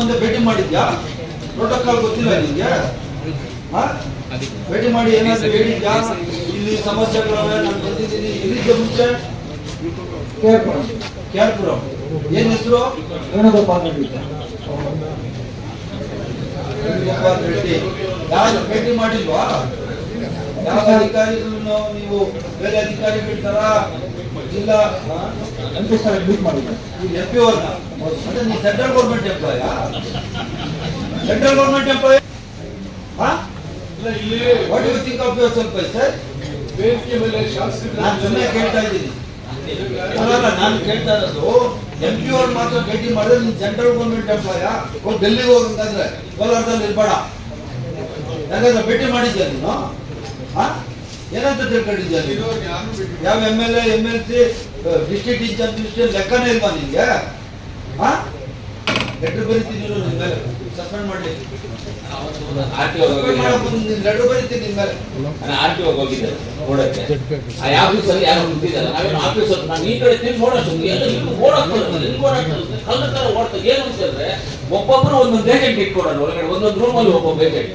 ಮುಂದೆ ಭೇಟಿ ಮಾಡಿದ್ಯಾ? ಪ್ರೋಟೋಕಾಲ್ ಗೊತ್ತಿಲ್ಲ ನಿಮಗೆ? ಭೇಟಿ ಮಾಡಿ ಏನಾದ್ರು ಹೇಳಿದ್ಯಾ? ಇಲ್ಲಿ ಸಮಸ್ಯೆಗಳವೆ ನಾನು ಬಂದಿದ್ದೀನಿ ಇಲ್ಲಿದ್ದ ಮುಂಚೆ? ಕೇರ್ಪುರ ಕೇರ್ಪುರ ಏನ್ ಹೆಸರು? ವೇಣುಗೋಪಾಲ್ ರೆಡ್ಡಿ. ವೇಣುಗೋಪಾಲ್ ರೆಡ್ಡಿ ಯಾರು ಭೇಟಿ ಮಾಡಿಲ್ವಾ? ಯಾವ ಅಧಿಕಾರಿಗಳನ್ನು ನೀವು ಬೇರೆ ಅಧಿಕಾರಿಗಳ ತರ ಜಿಲ್ಲಾ ಎಂ ಪಿ ಸರ್ ಮೀಟ್ ಮಾಡಿದ್ದೆ ಎಂ ಪಿ ಅವ್ರನ್ನ? ಅಂದ್ರೆ ನೀವು central government employee central government employ ಹಾ? What you think of yourself sir ನಾನು ಸುಮ್ಮನೆ ಕೇಳ್ತಾ ಇದ್ದೀನಿ. ಅಲ್ಲಲ್ಲ ನಾನು ಕೇಳ್ತಾ ಇರೋದು ಎಂ ಪಿ ಅವ್ರು ಮಾತ್ರ ಭೇಟಿ ಮಾಡಿದ್ರೆ ನೀನು ಸೆಂಟ್ರಲ್ ಗೌರ್ಮೆಂಟ್ ಎಂಪ್ಲಾಯ ಹೋಗಿ ಡೆಲ್ಲಿಗೆ ಹೋಗಂತಂದ್ರೆ ಕೋಲಾರದಲ್ಲಿ ಇರ್ಬೇಡ. ಯಾಕಂದ್ರೆ ಭೇಟಿ ಮಾಡಿದ್ಯಾ ನೀನು? ಹಾ? ಏನಂತ ತಿಳ್ಕೊಂಡಿದ್ಯಾ ನೀನು? ಯಾವ M L A M L C district in charge minister ಲೆಕ್ಕನೇ ಇಲ್ವಾ ನಿನ್ಗೆ ಹಾ ಲೆಟರ್ ಬರೀತೀನಿ ಮೇಲೆ. ಸಸ್ಪೆಂಡ್ ಮಾಡಿ Suspend ಮಾಡಕ್ ಬಂದು ನಿನ್ ಲೆಟರ್ ಬರೀತೀನಿ ಮೇಲೆ. ಆರ್ ಟಿ ಹೋಗಿದ್ದೆ ನೋಡಕ್ಕೆ. ಆ ಯಾರು ನಾವೇನು ನಾನು ಈ ಕಡೆ ತಿರುಗಿ ಎಲ್ಲ ಇಲ್ಲಿ ಇಲ್ಲಿ ಓಡ್ತಾರೆ ಏನು ಅಂತಂದ್ರೆ ಒಬ್ಬೊಬ್ರು ಒಂದೊಂದು ಏಜೆಂಟ್ ಇಟ್ಕೊಡೋಣ. ಒಳಗಡೆ ಒಂದೊಂದು ರೂಮಲ್ಲಿ ಒಬ್ಬೊಬ್ಬ ಏಜೆಂಟ್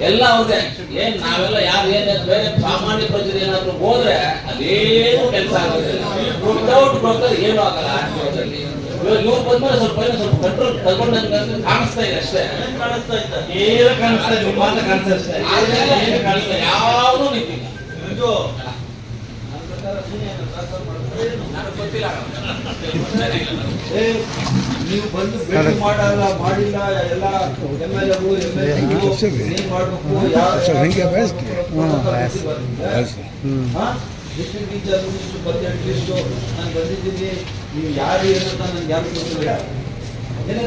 ಎಲ್ಲ ಅವ್ರದೇ ಏನ್ ನಾವೆಲ್ಲ ಯಾರು ಏನೇ ಬೇರೆ ಸಾಮಾನ್ಯ ಪ್ರಜೆ ಏನಾದ್ರು ಹೋದ್ರೆ ಅದೇನು ಕೆಲಸ ಆಗೋದಿಲ್ಲ. ವಿತೌಟ್ ಬ್ರೋಕರ್ ಏನೂ ಆಗಲ್ಲ ಇವಾಗ ಇವ್ರು ಬಂದ್ಮೇಲೆ ಸ್ವಲ್ಪ ಏನೋ ಸ್ವಲ್ಪ ಕಂಟ್ರೋಲ್ ತಗೊಂಡಂಗೆ ಕಾಣಿಸ್ತಾ ಇದೆ ಅಷ್ಟೇ. ಏನು ಕಾಣಿಸ್ತಾ ಇದೆ. ಕಾಣಿಸ್ತಾ ಇದೆ. ಆದ್ಮೇಲೆ ಏನು ಕಾಣಿಸ್ತಾ ಯಾವುದು ನಿಂತಿಲ್ಲ ಇದು ನನಗೆ ಗೊತ್ತಿಲ್ಲ ಏ, ನೀವು ಬಂದು ಮಾಡಲ್ಲ ಮಾಡಿಲ್ಲ ಎಲ್ಲ ಎಂ ನಾನು ಬಂದಿದ್ದೀನಿ ನೀವು ಯಾರು ನನ್ಗೆ ಯಾರು ಗೊತ್ತಿಲ್ಲ ನೀವು?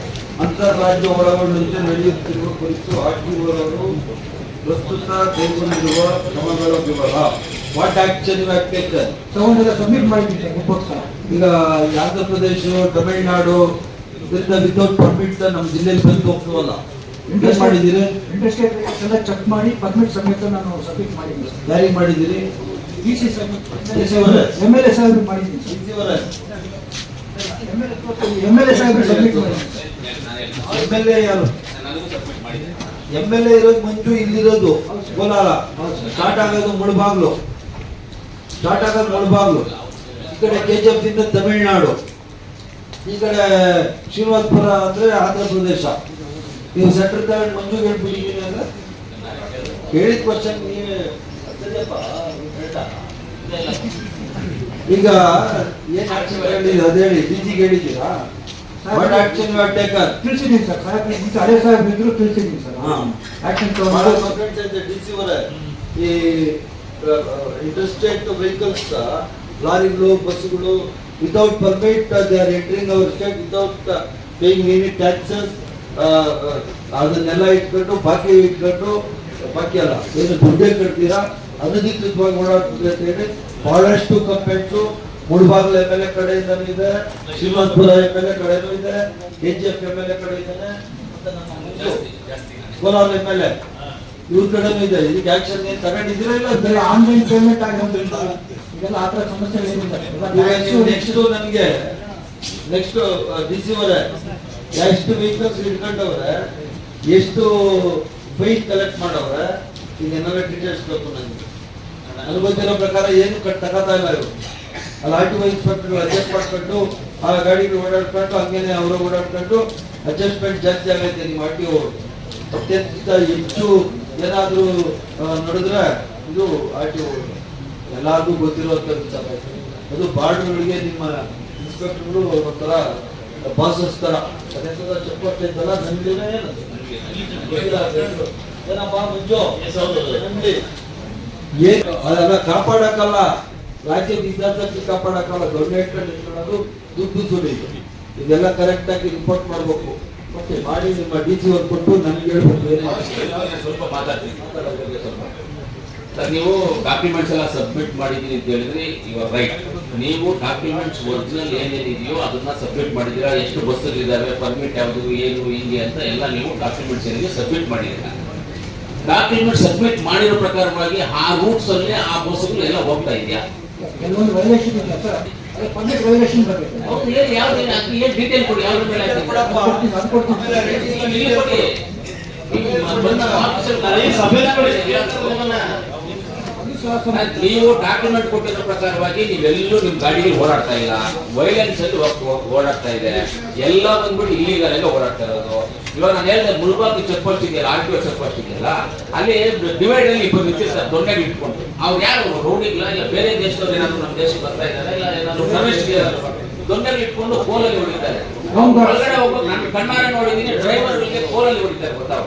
ಅಂತಾರಾಜ್ಯ ಒಳಗೊಂಡಂತೆ ನಡೆಯುತ್ತಿರುವ ಕುರಿತು ಆರ್ಟಿಒರವರು ಪ್ರಸ್ತುತ ಕೈಗೊಂಡಿರುವ ಕ್ರಮಗಳ ವಿವರ. ವಾಟ್ ಆಕ್ಷನ್ ಯು ಟೇಕನ್ ತಗೊಂಡೆಲ್ಲ ಸಬ್ಮಿಟ್ ಮಾಡಿದ್ದೀನಿ ಈಗ ಆಂಧ್ರ ಪ್ರದೇಶ ತಮಿಳುನಾಡು ಇದರಿಂದ ವಿತೌಟ್ ಪರ್ಮಿಟ್ ನಮ್ಮ ಜಿಲ್ಲೆಯಲ್ಲಿ ಬಂದು ಹೋಗ್ತೀವಲ್ಲ? ಇಂಟ್ರೆಸ್ಟ್ ಮಾಡಿದ್ದೀರಿ? ಇಂಟ್ರೆಸ್ಟ್ ಎಲ್ಲ ಚೆಕ್ ಮಾಡಿ ಪರ್ಮಿಟ್ ಸಮೇತ ನಾನು ಸಬ್ಮಿಟ್ ಮಾಡಿದ್ದೀನಿ ಯಾರಿಗೆ ಮಾಡಿದ್ದೀರಿ? D C? M L A ಸಾಹೇಬ್ರಿಗೆ ಮಾಡಿದ್ದೀನಿ ಎಂ ಎಲ್ ಎ ಸಾಹೇಬ್ರಿಗೆ ಸಬ್ಮಿಟ್ ಎಂ ಎಲ್ ಎ ಯಾರು? ಎಂ ಎಲ್ ಎ ಇರೋದು ಮಂಜು, ಇಲ್ಲಿರೋದು ಕೋಲಾರ. ಸ್ಟಾರ್ಟ್ ಆಗೋದು ಮುಳಬಾಗ್ಲು ಸ್ಟಾರ್ಟ್ ಆಗೋದು ಮುಳಬಾಗ್ಲು ಈ ಕಡೆ ಕೆ ಜಿ ಎಫ್ ಇಂದ ತಮಿಳ್ನಾಡು. ಈ ಕಡೆ ಶ್ರೀನಿವಾಸಪುರ ಅಂದ್ರೆ ಆಂಧ್ರ ಪ್ರದೇಶ. ನೀವು ಸೆಂಟ್ರಲ್ ಗವರ್ಮೆಂಟ್ ಮಂಜು ಹೇಳ್ಬಿಟ್ಟಿದ್ದೀನಿ ಅಂದ್ರೆ? ಹೇಳಿದ ಕ್ವಶನ್ ನೀವೇ. ಈಗ ಏನ್ ಅದೇ ಹೇಳಿ ಡಿಜಿಗೆ ಹೇಳಿದ್ದೀರಾ what action you are taken ತಿಳಿಸಿದ್ದೀನಿ sir. ಸಾಹೇಬ್ ಮುಂಚೆ ಹಳೆ ಸಾಹೇಬ್ ಇದ್ರು ತಿಳಿಸಿದ್ದೀನಿ ಸರ್. ಹಾ. ಆಕ್ಷನ್ ಬಹಳ ತಗೊಂಡು ಕಂಪ್ಲೇಂಟ್ಸ್ ಇದೆ ಡಿ ಸಿ ಅವರೇ. ಈ ಇಂಟರ್ಸ್ಟೇಟ್ ವೆಹಿಕಲ್ಸ್ ಲಾರಿಗಳು ಬಸ್ಸುಗಳು without permit they are entering our state without paying any taxes ಅದನ್ನೆಲ್ಲ ಇಟ್ಕೊಂಡು ಬಾಕಿ ಇಟ್ಕೊಂಡು ಬಾಕಿ ಅಲ್ಲ ಏನು ದುಡ್ಡೇ ಕಟ್ತೀರಾ? ಅನಧಿಕೃತವಾಗಿ ಓಡಾಡ್ತಿದೆ ಅಂತ ಹೇಳಿ ಬಹಳಷ್ಟು ಕಂಪ್ಲೇಂಟ್ಸು ಮುಳಬಾಗ್ಲ ಎಂ ಎಲ್ ಎ ಕಡೆ ಇದೆ ಶ್ರೀಮಂತಪುರ ಎಂ ಎಲ್ ಎ ಕಡೆನೂ ಇದೆ K G F M L A ಕಡೆ ಇದ್ದಾನೆ ಕೋಲಾರ ಎಂ ಎಲ್ ಎ. ಇವ್ರ ಕಡೆನೂ ಇದೆ. ಇದಕ್ಕೆ ಆಕ್ಷನ್ ಏನ್ ತಗೊಂಡಿದ್ದೀರಾ ಇಲ್ಲ ಇದೆಲ್ಲ ಆನ್ಲೈನ್ ಪೇಮೆಂಟ್ ಆಗಿರೋದ್ರಿಂದ ಇದೆಲ್ಲ ಆ ಥರ ಸಮಸ್ಯೆ ನೆಕ್ಸ್ಟ್ ನನಗೆ ನೆಕ್ಸ್ಟ್ ಡಿ ಸಿ ಅವರೇ ಎಷ್ಟು ವೆಹಿಕಲ್ಸ್ ಇಟ್ಕೊಂಡವ್ರೆ ಎಷ್ಟು ಫೈನ್ ಕಲೆಕ್ಟ್ ಮಾಡವ್ರೆ ಇದನ್ನೆಲ್ಲ ಡೀಟೇಲ್ಸ್ ಬೇಕು ನನಗೆ ನನಗೆ ಗೊತ್ತಿರೋ ಪ್ರಕಾರ ಏನು ಕಟ್ ತಗೋತಾ ಇಲ್ಲ ಇವರು. ಅಲ್ಲಿ ಆಟೋ ಇನ್ಸ್ಪೆಕ್ಟರ್ ಅಡ್ಜಸ್ಟ್ ಮಾಡ್ಕೊಂಡು ಆ ಗಾಡಿಗೆ ಓಡಾಡ್ಕೊಂಡು ಹಂಗೇನೆ ಅವರು ಓಡಾಡ್ಕೊಂಡು ಅಡ್ಜಸ್ಟ್ಮೆಂಟ್ ಜಾಸ್ತಿ ಆಗೈತೆ ನಿಮ್ಮ ಆಟೋ ಅತ್ಯಂತ ಹೆಚ್ಚು ಏನಾದರೂ ನೋಡಿದ್ರೆ ಇದು ಆಟೋ ಎಲ್ಲರಿಗೂ ಗೊತ್ತಿರುವಂಥ ವಿಚಾರ ಅದು ಬಾರ್ಡ್ಗಳಿಗೆ ನಿಮ್ಮ ಇನ್ಸ್ಪೆಕ್ಟರ್ಗಳು ಒಂಥರ ಬಾಸಸ್ ಥರ. ಅದೇ. ಚಪ್ಪಟ್ಟೆ ಇದ್ದಲ್ಲ ನಂಬಿನೇ. ಏನಪ್ಪ ಮಂಜು? ನಂದಿ. ಏನು ಅದೆಲ್ಲ ಕಾಪಾಡಕ್ಕಲ್ಲ. ರಾಜ್ಯದ ಇತಿಹಾಸಕ್ಕೆ ಕಾಪಾಡಕ್ಕಲ್ಲ ನಿಂತ್ಕೊಳ್ಳೋದು ದುಡ್ಡು ಸುಲಿದು ಇದೆಲ್ಲ ಕರೆಕ್ಟಾಗಿ ರಿಪೋರ್ಟ್ ಮಾಡಬೇಕು. ಓಕೆ ಮಾಡಿ ನಿಮ್ಮ ಡಿ ಸಿ ಅವ್ರು ಕೊಟ್ಟು ನನಗೆ ಹೇಳ್ಬೇಕು ಸ್ವಲ್ಪ ಮಾತಾಡ್ತೀನಿ. ಸರ್, ನೀವು ಡಾಕ್ಯುಮೆಂಟ್ಸ್ ಎಲ್ಲ ಸಬ್ಮಿಟ್ ಮಾಡಿದೀನಿ ಅಂತ ಹೇಳಿದ್ರೆ ಇವಾಗ ರೈಟ್ ನೀವು ಡಾಕ್ಯುಮೆಂಟ್ಸ್ ಒರಿಜಿನಲ್ ಏನೇನಿದೆಯೋ ಅದನ್ನ ಸಬ್ಮಿಟ್ ಮಾಡಿದ್ದೀರಾ, ಎಷ್ಟು ಬಸ್ಸಲ್ಲಿ ಇದಾವೆ ಪರ್ಮಿಟ್ ಯಾವುದು, ಏನು, ಹಿಂಗೆ ಅಂತ ಎಲ್ಲ ನೀವು ಡಾಕ್ಯುಮೆಂಟ್ಸ್ ಏನಿದೆ ಸಬ್ಮಿಟ್ ಮಾಡಿದ್ದೀರಾ. ಡಾಕ್ಯುಮೆಂಟ್ ಸಬ್ಮಿಟ್ ಮಾಡಿರೋ ಪ್ರಕಾರವಾಗಿ ಆ ರೂಟ್ಸ್ ಅಲ್ಲಿ ಆ ಬಸ್ಸುಗಳು ಎಲ್ಲ ಹೋಗ್ತಾ ಇದೆಯಾ? ಕೆಲವೊಂದು ವೈಲೇಷನ್ ಇಲ್ಲ ಸರ್ ಅದೇ ಪಬ್ಲಿಕ್ ವೈಲೇಷನ್ ಬರಬೇಕು. ನೀವು ಡಾಕ್ಯುಮೆಂಟ್ ಕೊಟ್ಟಿರೋ ಪ್ರಕಾರವಾಗಿ ನೀವೆಲ್ಲೂ ನಿಮ್ ಗಾಡಿಗೆ ಓಡಾಡ್ತಾ ಇಲ್ಲ. ವೈಲೆನ್ಸ್ ಅಲ್ಲಿ ಓಡಾಡ್ತಾ ಇದೆ. ಎಲ್ಲ ಬಂದ್ಬಿಟ್ಟು ಇಲ್ಲಿಗಲ್ ಓಡಾಡ್ತಾ ಇರೋದು. ಇವಾಗ ನಾನು ಹೇಳಿದೆ ಮುಳ್ಬಾಗಿ ಚೆಕ್ ಪೋಸ್ಟ್ ಇದೆಯಲ್ಲ R T O check post ಇದೆಯಲ್ಲ ಅಲ್ಲಿ ಡಿವೈಡ್ ಅಲ್ಲಿ ಇಬ್ಬರು ನಿಂತಿರ್ತಾರೆ ದೊಣ್ಣೆಗೆ ಇಟ್ಕೊಂಡು ಅವ್ರು ಯಾರು? ರೋಡಿಲ್ಲ ಇಲ್ಲ ಬೇರೆ ದೇಶದವ್ರು ಏನಾದ್ರು ನಮ್ಮ ದೇಶಕ್ಕೆ ಬರ್ತಾ ಇದ್ದಾರೆ? ಇಲ್ಲ ಏನಾದ್ರು ದೊಣ್ಣೆಗೆ ಇಟ್ಕೊಂಡು ಕೋಲಲ್ಲಿ ಹೊಡಿತಾರೆ. ಒಳಗಡೆ ಹೋಗ್ಬೇಕು. ನಾನು ಕಣ್ಣಾರೆ ನೋಡಿದ್ದೀನಿ ಡ್ರೈವರ್ಗಳಿಗೆ ಕೋಲಲ್ಲಿ ಹೊಡಿತಾರೆ ಗೊತ್ತಾ?